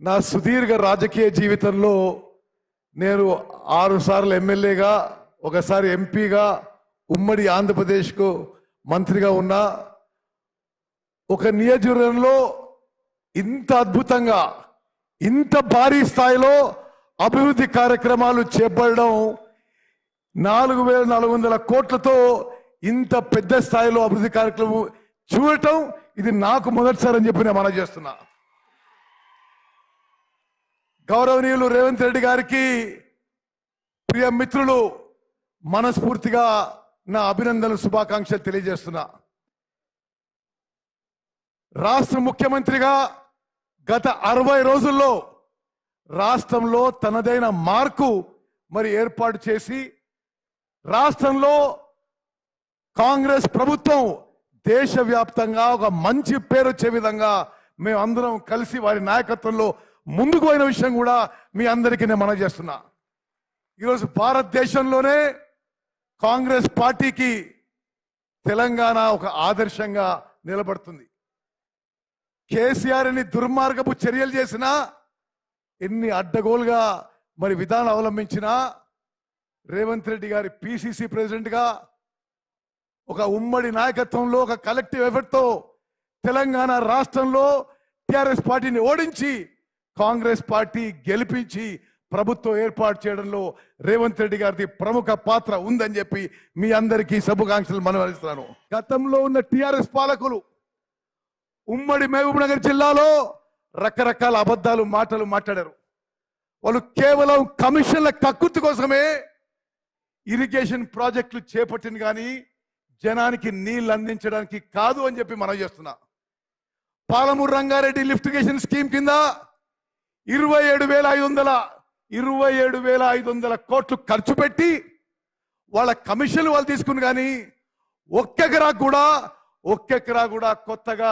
నా సుదీర్ఘ రాజకీయ జీవితంలో నేను ఆరు సార్లు ఎమ్మెల్యేగా ఒకసారి ఎంపీగా ఉమ్మడి ఆంధ్రప్రదేశ్కు మంత్రిగా ఉన్నా ఒక నియోజకవర్గంలో ఇంత అద్భుతంగా ఇంత భారీ స్థాయిలో అభివృద్ధి కార్యక్రమాలు చేపట్టడం నాలుగు వేల నాలుగు వందల కోట్లతో ఇంత పెద్ద స్థాయిలో అభివృద్ధి కార్యక్రమం చూడటం ఇది నాకు మొదటిసారి అని చెప్పి నేను మనం చేస్తున్నా. గౌరవనీయులు రేవంత్ రెడ్డి గారికి ప్రియ మిత్రులు మనస్ఫూర్తిగా నా అభినందన శుభాకాంక్షలు తెలియజేస్తున్నా. రాష్ట్ర ముఖ్యమంత్రిగా గత అరవై రోజుల్లో రాష్ట్రంలో తనదైన మార్కు మరి ఏర్పాటు చేసి రాష్ట్రంలో కాంగ్రెస్ ప్రభుత్వం దేశవ్యాప్తంగా ఒక మంచి పేరు వచ్చే విధంగా మేము అందరం కలిసి వారి నాయకత్వంలో ముందుకు పోయిన విషయం కూడా మీ అందరికీ నేను మనవి చేస్తున్నా. ఈరోజు భారతదేశంలోనే కాంగ్రెస్ పార్టీకి తెలంగాణ ఒక ఆదర్శంగా నిలబడుతుంది. కేసీఆర్ని దుర్మార్గపు చర్యలు చేసినా ఎన్ని అడ్డగోలుగా మరి విధానం అవలంబించినా రేవంత్ రెడ్డి గారి పిసిసి ప్రెసిడెంట్గా ఒక ఉమ్మడి నాయకత్వంలో ఒక కలెక్టివ్ ఎఫర్ట్తో తెలంగాణ రాష్ట్రంలో టిఆర్ఎస్ పార్టీని ఓడించి కాంగ్రెస్ పార్టీ గెలిపించి ప్రభుత్వం ఏర్పాటు చేయడంలో రేవంత్ రెడ్డి గారిది ప్రముఖ పాత్ర ఉందని చెప్పి మీ అందరికీ శుభాకాంక్షలు మనవరిస్తున్నాను. గతంలో ఉన్న టిఆర్ఎస్ పాలకులు ఉమ్మడి మహబూబ్నగర్ జిల్లాలో రకరకాల అబద్ధాలు మాటలు మాట్లాడారు. వాళ్ళు కేవలం కమిషన్ల కక్కుర్తి కోసమే ఇరిగేషన్ ప్రాజెక్టులు చేపట్టిన కానీ జనానికి నీళ్ళు అందించడానికి కాదు అని చెప్పి మనం చేస్తున్నా. పాలమూరు రంగారెడ్డి లిఫ్టిగేషన్ స్కీమ్ కింద ఇరవై ఏడు వేల ఐదు వందల ఇరవై ఏడు వేల ఐదు వందల కోట్లు ఖర్చు పెట్టి వాళ్ళ కమిషన్లు వాళ్ళు తీసుకుని కానీ ఒక్కెకరా కూడా ఒక్కెకరా కూడా కొత్తగా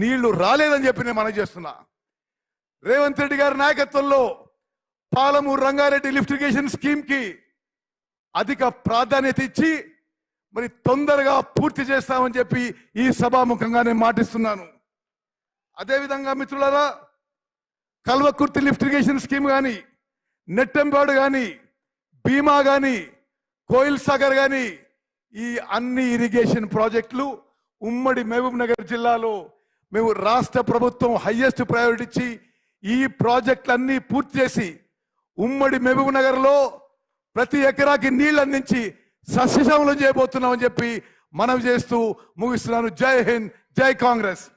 నీళ్ళు రాలేదని చెప్పి నేను మనం చేస్తున్నా. రేవంత్ రెడ్డి గారి నాయకత్వంలో పాలమూరు రంగారెడ్డి లిఫ్టిగేషన్ స్కీమ్కి అధిక ప్రాధాన్యత ఇచ్చి మరి తొందరగా పూర్తి చేస్తామని చెప్పి ఈ సభాముఖంగా నేను మాటిస్తున్నాను. అదేవిధంగా మిత్రులారా కల్వకుర్తి లిఫ్ట్ ఇరిగేషన్ స్కీమ్ కానీ నెట్టెంపాడు కానీ భీమా కానీ కోయిల్ సాగర్ కానీ ఈ అన్ని ఇరిగేషన్ ప్రాజెక్టులు ఉమ్మడి మహబూబ్ నగర్ జిల్లాలో మేము రాష్ట్ర ప్రభుత్వం హయ్యెస్ట్ ప్రయారిటీ ఇచ్చి ఈ ప్రాజెక్టులన్నీ పూర్తి చేసి ఉమ్మడి మహబూబ్ నగర్లో ప్రతి ఎకరాకి నీళ్ళు అందించి సస్యశ్యామలం చేయబోతున్నామని చెప్పి మనం చేస్తూ ముగిస్తున్నాను. జై హింద్ జై కాంగ్రెస్.